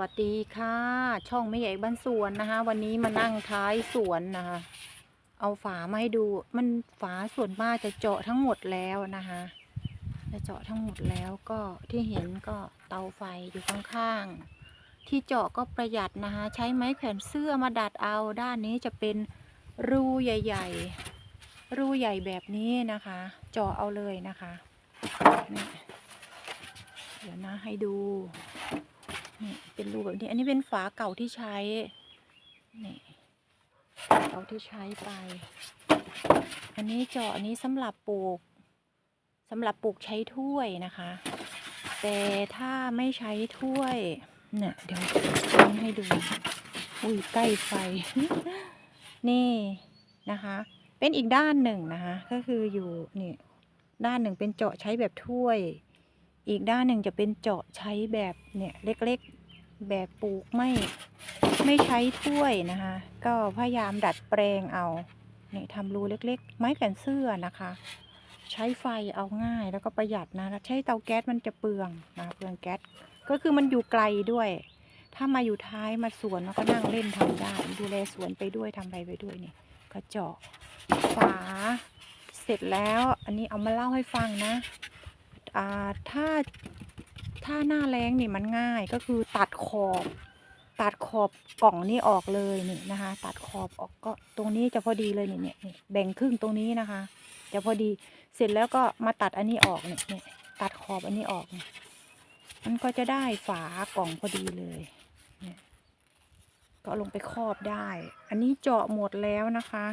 วัสดีค่ะ ช่องไม่ใหญ่บ้านสวนนะคะ วันนี้มานั่งท้ายสวนนะคะ เอาฝามาให้ดู มันฝาส่วนมากจะเจาะทั้งหมดแล้วนะคะจะเจาะทั้งหมดแล้วก็ที่เห็นก็เตาไฟอยู่ข้างๆที่เจาะก็ประหยัดนะคะ ใช้ไม้แขวนเสื้อมาดัดเอาด้านนี้จะเป็นรูใหญ่ๆ รูใหญ่แบบนี้นะคะ เจาะเอาเลยนะคะเดี๋ยวนะให้ดู นี่เป็นรูแบบนี้ อันนี้เป็นฝาเก่าที่ใช้ นี่เก่าที่ใช้ไป อันนี้เจาะอันนี้สำหรับปลูกสำหรับปลูกใช้ถ้วยนะคะ แต่ถ้าไม่ใช้ถ้วย เนี่ยเดี๋ยวเอาให้ดู อุ้ยใกล้ไฟ นี่นะคะ เป็นอีกด้านหนึ่งนะคะ ก็คืออยู่นี่ด้านหนึ่งเป็นเจาะใช้แบบถ้วย อีกด้านหนึ่งจะเป็นเจาะใช้แบบเนี่ยเล็กๆแบบปลูกไม่ไม่ใช้ถ้วยนะคะ ก็พยายามดัดแปลงเอาเนี่ยทำรูเล็กๆ ไม้แขวนเสื้อนะคะ ใช้ไฟเอาง่ายแล้วก็ประหยัดนะใช้เตาแก๊สมันจะเปลืองนะเปลืองแก๊สก็คือมันอยู่ไกลด้วย ถ้ามาอยู่ท้ายมาสวนเราก็นั่งเล่นทำได้ดูแลสวนไปด้วยทำอะไรไปด้วยนี่ก็เจาะฝาเสร็จแล้วอันนี้เอามาเล่าให้ฟังนะ ถ้าถ้าหน้าแรงนี่มันง่ายก็คือตัดขอบ ตัดขอบกล่องนี่ออกเลยนี่นะคะ ตัดขอบออกก็ตรงนี้จะพอดีเลยนี่เนี่ยแบ่งครึ่งตรงนี้นะคะ จะพอดีเสร็จแล้วก็มาตัดอันนี้ออกเนี่ยเนี่ยตัดขอบอันนี้ออกเนี่ยมันก็จะได้ฝากล่องพอดีเลยเนี่ยก็ลงไปครอบได้ อันนี้เจาะหมดแล้วนะคะ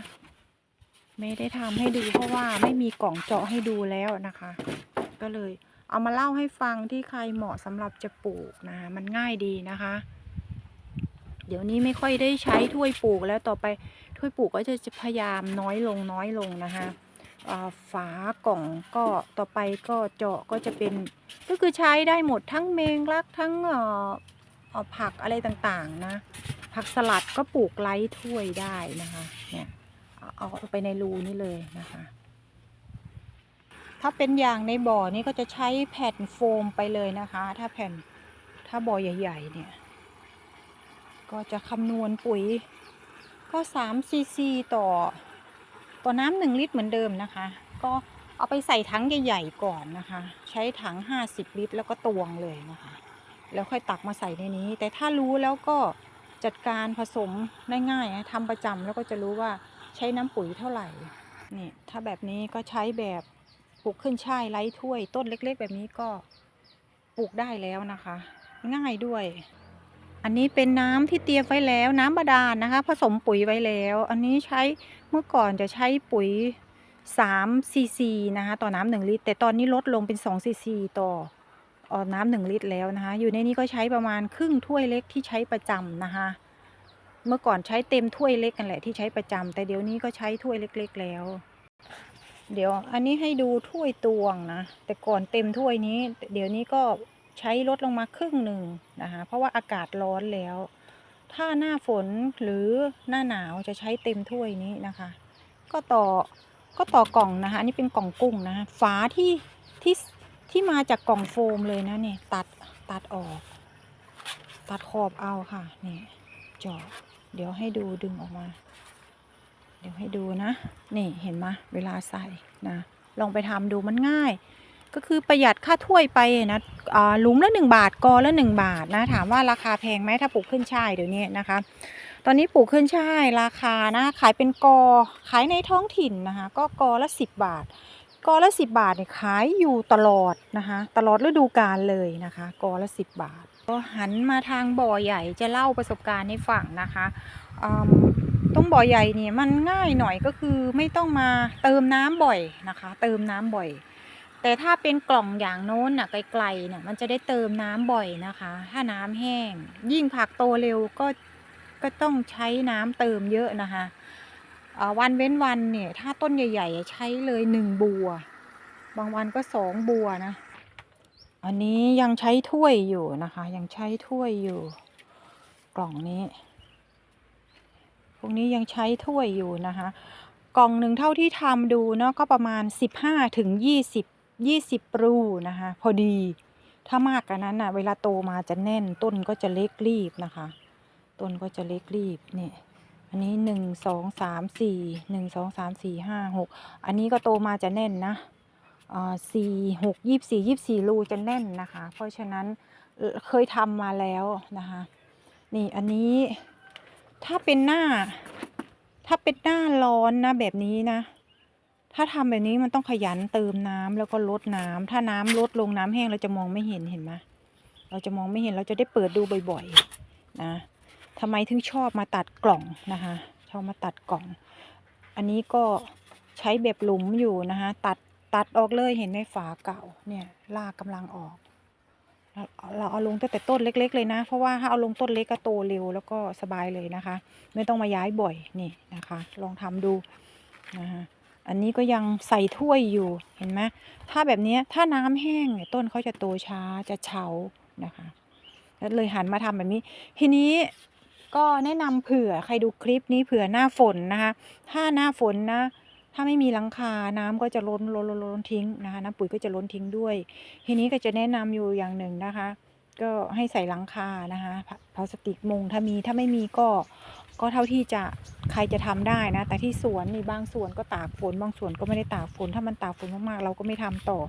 ไม่ได้ทำให้ดูเพราะว่าไม่มีกล่องเจาะให้ดูแล้วนะคะ ก็เลย เอามาเล่าให้ฟังที่ใครเหมาะสำหรับจะปลูกนะมันง่ายดีนะคะ เดี๋ยวนี้ไม่ค่อยได้ใช้ถ้วยปลูกแล้วต่อไปถ้วยปลูกก็จะพยายามน้อยลงน้อยลงนะคะฝากล่องก็ต่อไปก็เจาะก็จะเป็นก็คือใช้ได้หมดทั้งเมงลักทั้งผักอะไรต่างๆนะ ผักสลัดก็ปลูกไร้ถ้วยได้นะคะเนี่ยเอาไปในรูนี่เลยนะคะ ถ้าเป็นอย่างในบ่อนี่ก็จะใช้แผ่นโฟมไปเลยนะคะ ถ้าแผ่นถ้าบ่อใหญ่ ๆ เนี่ย ก็จะคำนวณปุ๋ยก็3ซีซีต่อ ต่อน้ำหนึ่งลิตรเหมือนเดิมนะคะ ก็เอาไปใส่ถังใหญ่ๆก่อนนะคะ ใช้ถัง 50 ลิตร แล้วก็ตวงเลยนะคะ แล้วค่อยตักมาใส่ในนี้ แต่ถ้ารู้แล้วก็จัดการผสมได้ง่ายทำประจำแล้วก็จะรู้ว่าใช้น้ำปุ๋ยเท่าไหร่นี่ถ้าแบบนี้ก็ใช้แบบ ลูกขึ้นช่ายไร้ถ้วย ต้นเล็ก ๆ แบบนี้ก็ปลูกได้แล้วนะคะ ง่ายด้วย อันนี้เป็นน้ำที่เตรียมไว้แล้ว น้ำบาดาลนะคะ ผสมปุ๋ยไว้แล้ว อันนี้ใช้เมื่อก่อนจะใช้ปุ๋ย3ซีซีนะคะต่อน้ำหนึ่งลิตร แต่ตอนนี้ลดลงเป็น2ซีซีต่อเอ่อน้ำหนึ่งลิตรแล้วนะคะ อยู่ในนี้ก็ใช้ประมาณครึ่งถ้วยเล็กที่ใช้ประจำนะคะ เมื่อก่อนใช้เต็มถ้วยเล็กกันแหละที่ใช้ประจำแต่เดี๋ยวนี้ก็ใช้ถ้วยเล็ก ๆ แล้ว เดี๋ยวอันนี้ให้ดูถ้วยตวงนะ แต่ก่อนเต็มถ้วยนี้ เดี๋ยวนี้ก็ใช้ลดลงมาครึ่งหนึ่งนะคะ เพราะว่าอากาศร้อนแล้ว ถ้าหน้าฝนหรือหน้าหนาวจะใช้เต็มถ้วยนี้นะคะ ก็ต่อก็ต่อกล่องนะคะ อันนี้เป็นกล่องกุ้งนะคะฝาที่ที่ที่มาจากกล่องโฟมเลยนะเนี่ยตัดตัดออก ตัดขอบเอาค่ะนี่จาะเดี๋ยวให้ดูดึงออกมา ดี๋ยวให้ดูนะ นี่เห็นไหมเวลาใส่นะ ลองไปทำดูมันง่าย ก็คือประหยัดค่าถ้วยไปนะหลุมละหนึ่งบาทกอละหนึ่งบาทนะ ถามว่าราคาแพงไหมถ้าปลูกขึ้นช่ายเดี๋ยวนี้นะคะ ตอนนี้ปลูกขึ้นช่ายราคานะ ขายเป็นกอขายในท้องถิ่นนะคะ ก็กอละสิบบาทกอละสิบบาทเนี่ยขายอยู่ตลอดนะคะ ตลอดฤดูกาลเลยนะคะกอละสิบบาท ก็หันมาทางบ่อใหญ่จะเล่าประสบการณ์ให้ฟังนะคะอืม ตรงบ่อใหญ่เนี่ยมันง่ายหน่อยก็คือไม่ต้องมาเติมน้ำบ่อยนะคะ เติมน้ำบ่อย แต่ถ้าเป็นกล่องอย่างโน้นน่ะไกลๆเนี่ยมันจะได้เติมน้ำบ่อยนะคะ ถ้าน้ำแห้ง ยิ่งผักโตเร็วก็ก็ต้องใช้น้ำเติมเยอะนะคะวันเว้นวันเนี่ยถ้าต้นใหญ่ ๆ ใช้เลยหนึ่งบัว บางวันก็สองบัวนะ อันนี้ยังใช้ถ้วยอยู่นะคะ ยังใช้ถ้วยอยู่ กล่องนี้ วกนี้ยังใช้ถ้วยอยู่นะคะ กล่องหนึ่งเท่าที่ทำดูเนาะก็ประมาณ 15ถึง20 20 รูนะคะ พอดีถ้ามากกว่านั้นน่ะเวลาโตมาจะแน่นต้นก็จะเล็กรีบนะคะ ต้นก็จะเล็กรีบเนี่ยอันนี้หนึ่งสองสามสี่หนึ่งสองสามสี่ห้าหกอันนี้ก็โตมาจะแน่นนะอ่าสี่หกยี่สี่ยี่สี่รูจะแน่นนะคะ เพราะฉะนั้นเคยทำมาแล้วนะคะ นี่อันนี้ ถ้าเป็นหน้า ถ้าเป็นหน้าร้อนนะแบบนี้นะ ถ้าทำแบบนี้มันต้องขยันเติมน้ำแล้วก็ลดน้ำถ้าน้ำลดลงน้ำแห้งเราจะมองไม่เห็นเห็นไหมเราจะมองไม่เห็นเราจะได้เปิดดูบ่อยๆนะทำไมถึงชอบมาตัดกล่องนะคะชอบมาตัดกล่อง อันนี้ก็ใช้แบบหลุมอยู่นะคะตัดตัดออกเลยเห็นไหมฝาเก่าเนี่ยลากกำลังออก เราเอาลงตั้งแต่ต้นเล็ก ๆ เลยนะ เพราะว่าถ้าเอาลงต้นเล็กก็โตเร็วแล้วก็สบายเลยนะคะ ไม่ต้องมาย้ายบ่อยนี่นะคะ ลองทำดูนะคะอันนี้ก็ยังใส่ถ้วยอยู่เห็นไหมถ้าแบบนี้ถ้าน้ำแห้งเนี่ยต้นเขาจะโตช้าจะเฉานะคะแล้วเลยหันมาทำแบบนี้ ทีนี้ก็แนะนำเผื่อใครดูคลิปนี้เผื่อหน้าฝนนะคะ ถ้าหน้าฝนนะ ถ้าไม่มีหลังคาน้ำก็จะล้นล้นล้นล้นทิ้งนะคะน้ำปุ๋ยก็จะล้นทิ้งด้วย ทีนี้ก็จะแนะนำอยู่อย่างหนึ่งนะคะ ก็ให้ใส่หลังคานะคะพลาสติกมุงถ้ามีถ้าไม่มีก็ก็เท่าที่จะใครจะทำได้นะ แต่ที่สวนนี่บางส่วนก็ตากฝนบางส่วนก็ไม่ได้ตากฝนถ้ามันตากฝนมากๆ เราก็ไม่ทำต่อ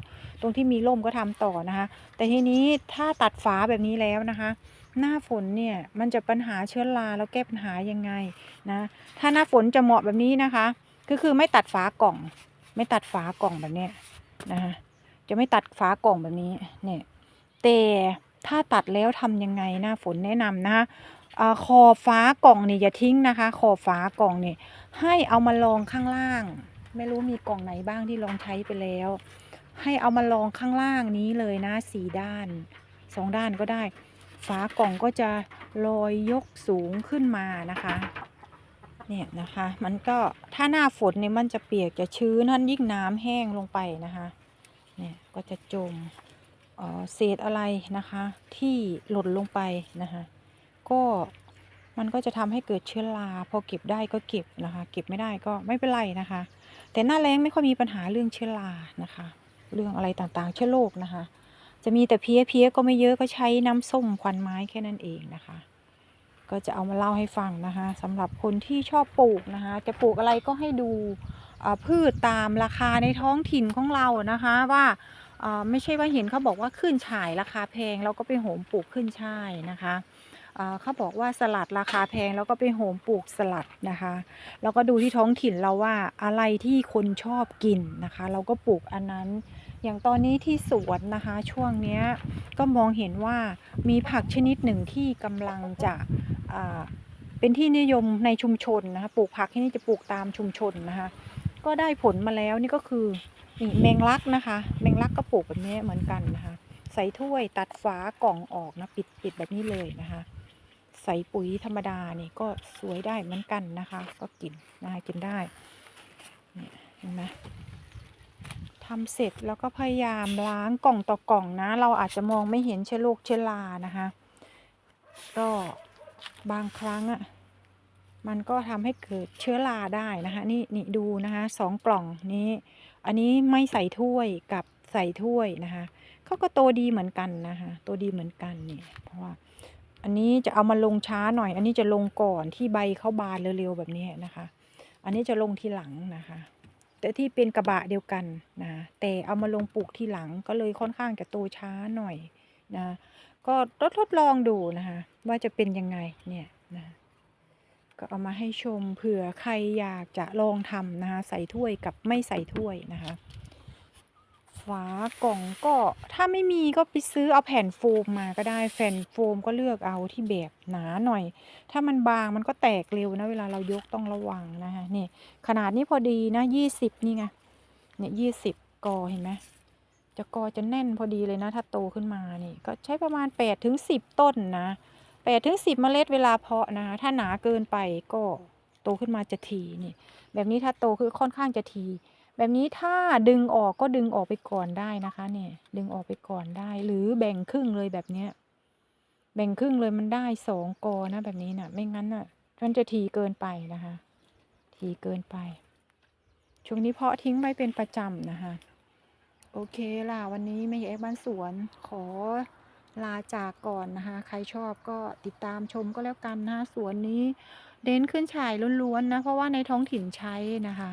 ตรงที่มีร่มก็ทำต่อนะคะ แต่ทีนี้ถ้าตัดฝาแบบนี้แล้วนะคะ หน้าฝนเนี่ยมันจะปัญหาเชื้อราแล้วแก้ปัญหายังไงนะ ถ้าหน้าฝนจะเหมาะแบบนี้นะคะ ก็คือไม่ตัดฝากล่อง ไม่ตัดฝากล่องแบบนี้นะคะจะไม่ตัดฝากล่องแบบนี้เนี่ยแต่ถ้าตัดแล้วทำยังไงหน้าฝนแนะนำนะคะขอบฝากล่องนี่อย่าทิ้งนะคะ ขอบฝากล่องนี่ให้เอามาลองข้างล่าง ไม่รู้มีกล่องไหนบ้างที่ลองใช้ไปแล้ว ให้เอามาลองข้างล่างนี้เลยนะสี่ด้านสองด้านก็ได้ ฝากล่องก็จะลอยยกสูงขึ้นมานะคะ เนี่ยนะคะ มันก็ถ้าหน้าฝนเนี่ยมันจะเปียกจะชื้นท่านยิ่งน้ำแห้งลงไปนะคะ เนี่ยก็จะจมเอ่อเศษอะไรนะคะ ที่หล่นลงไปนะคะ ก็มันก็จะทำให้เกิดเชื้อราพอเก็บได้ก็เก็บนะคะ เก็บไม่ได้ก็ไม่เป็นไรนะคะ แต่หน้าแรงไม่ค่อยมีปัญหาเรื่องเชื้อรานะคะ เรื่องอะไรต่างๆ เชื้อโรคนะคะ จะมีแต่เพี้ยเพี้ยก็ไม่เยอะก็ใช้น้ำส้มควันไม้แค่นั้นเองนะคะ ก็จะเอามาเล่าให้ฟังนะคะสำหรับคนที่ชอบปลูกนะคะ จะปลูกอะไรก็ให้ดูพืชตามราคาในท้องถิ่นของเรานะคะว่าไม่ใช่ว่าเห็นเขาบอกว่าขึ้นฉ่ายราคาแพงเราก็ไปโหมปลูกขึ้นช่ายนะคะเขาบอกว่าสลัดราคาแพงแล้วก็ไปโหมปลูกสลัดนะคะ แล้วก็ดูที่ท้องถิ่นเราว่าอะไรที่คนชอบกินนะคะ เราก็ปลูกอันนั้น อย่างตอนนี้ที่สวนนะคะช่วงนี้ก็มองเห็นว่ามีผักชนิดหนึ่งที่กำลังจะ เป็นที่นิยมในชุมชนนะคะปลูกผักที่นี่จะปลูกตามชุมชนนะคะ ก็ได้ผลมาแล้วนี่ก็คือนี่แมงลักนะคะ แมงลักก็ปลูกแบบนี้เหมือนกันนะคะ ใส่ถ้วยตัดฝากล่องออกนะปิดปิดแบบนี้เลยนะคะ ใส่ปุ๋ยธรรมดานี่ก็สวยได้เหมือนกันนะคะ ก็กินนะคะกินได้เนี่ยเห็นไหมทำเสร็จแล้วก็พยายามล้างกล่องต่อกล่องนะ เราอาจจะมองไม่เห็นเชื้อโรคเชื้อรานะคะ ก็ บางครั้งอะ่ะมันก็ทำให้เกิดเชื้อราได้นะคะนี่นี่ดูนะคะสองกล่องนี้ อันนี้ไม่ใส่ถ้วยกับใส่ถ้วยนะคะเขาก็โตดีเหมือนกันนะคะโตดีเหมือนกันนี่เพราะว่าอันนี้จะเอามาลงช้าหน่อย อันนี้จะลงก่อนที่ใบเขาบานเร็วๆแบบนี้นะคะ อันนี้จะลงทีหลังนะคะ แต่ที่เป็นกระบะเดียวกันนะแต่เอามาลงปลูกทีหลังก็เลยค่อนข้างจะโตช้าหน่อยนะ ก็ทดทดลองดูนะคะ ว่าจะเป็นยังไงเนี่ยนะก็เอามาให้ชมเผื่อใครอยากจะลองทำนะคะใส่ถ้วยกับไม่ใส่ถ้วยนะคะฝากล่องก็ถ้าไม่มีก็ไปซื้อเอาแผ่นโฟมมาก็ได้แผ่นโฟมก็เลือกเอาที่แบบหนาหน่อย ถ้ามันบางมันก็แตกเร็วนะเวลาเรายกต้องระวังนะคะนี่ขนาดนี้พอดีนะยี่สิบนี่ไงเนี่ยยี่สิบกอเห็นไหม จะกอจะแน่นพอดีเลยนะ ถ้าโตขึ้นมานี่ ก็ใช้ประมาณ8ปดถึงสิต้นนะแปดถึงสิเมล็ดเวลาเพาะนะคะถ้าหนาเกินไปก็โตขึ้นมาจะทีนี่ แบบนี้ถ้าโตคือค่อนข้างจะทีแบบนี้ถ้าดึงออกก็ดึงออกไปก่อนได้นะคะ เนี่ย ดึงออกไปก่อนได้ หรือแบ่งครึ่งเลยแบบเนี้ย แบ่งครึ่งเลยมันได้สองกอนะแบบนี้นะ่ะ ไม่งั้นน่ะมันจะทีเกินไปนะคะ ทีเกินไป ช่วงนี้เพาะทิ้งไว้เป็นประจำนะคะ โอเคล่ะ วันนี้แม่ใหญ่บ้านสวนขอลาจากก่อนนะคะ ใครชอบก็ติดตามชมก็แล้วกันนะสวนนี้ เด้นขึ้นฉายล้วนๆนะ เพราะว่าในท้องถิ่นใช้นะคะ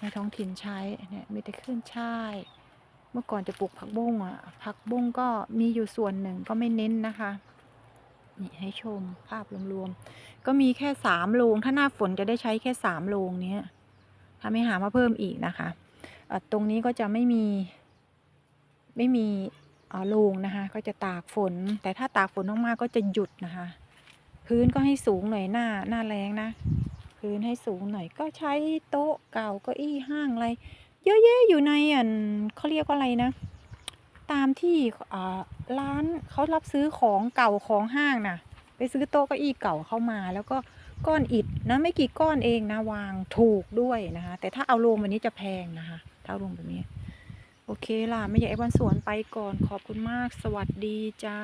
ในท้องถิ่นใช้เนี่ยมีแต่ขึ้นช่าย เมื่อก่อนจะปลูกผักบุ้งอะ ผักบุ้งก็มีอยู่ส่วนหนึ่งก็ไม่เน้นนะคะนี่ให้ชมภาพรวมๆ ก็มีแค่สามโรงถ้าหน้าฝนจะได้ใช้แค่สามโรงเนี้ยถ้าไม่หามาเพิ่มอีกนะคะ ตรงนี้ก็จะไม่มีไม่มีโรงนะคะ ก็จะตากฝน แต่ถ้าตากฝนมากๆก็จะหยุดนะคะ พื้นก็ให้สูงหน่อยหน้าหน้าแรงนะ พื้นให้สูงหน่อยก็ใช้โต๊ะเก่าเก็อี้ห้างอะไรเยอะแยะอยู่ในอันเขาเรียกว่าอะไรนะ ตามที่ร้านเขารับซื้อของเก่าของห้างน่ะ ไปซื้อโต๊ะเก้าอี้เก่าเข้ามา แล้วก็ก้อนอิฐนะไม่กี่ก้อนเองนะวางถูกด้วยนะคะ แต่ถ้าเอาลงแบบนี้จะแพงนะคะ เอาลงแบบนี้ โอเคล่ะ ไม่อยากไอ้วันสวนไปก่อน ขอบคุณมาก สวัสดีจ้า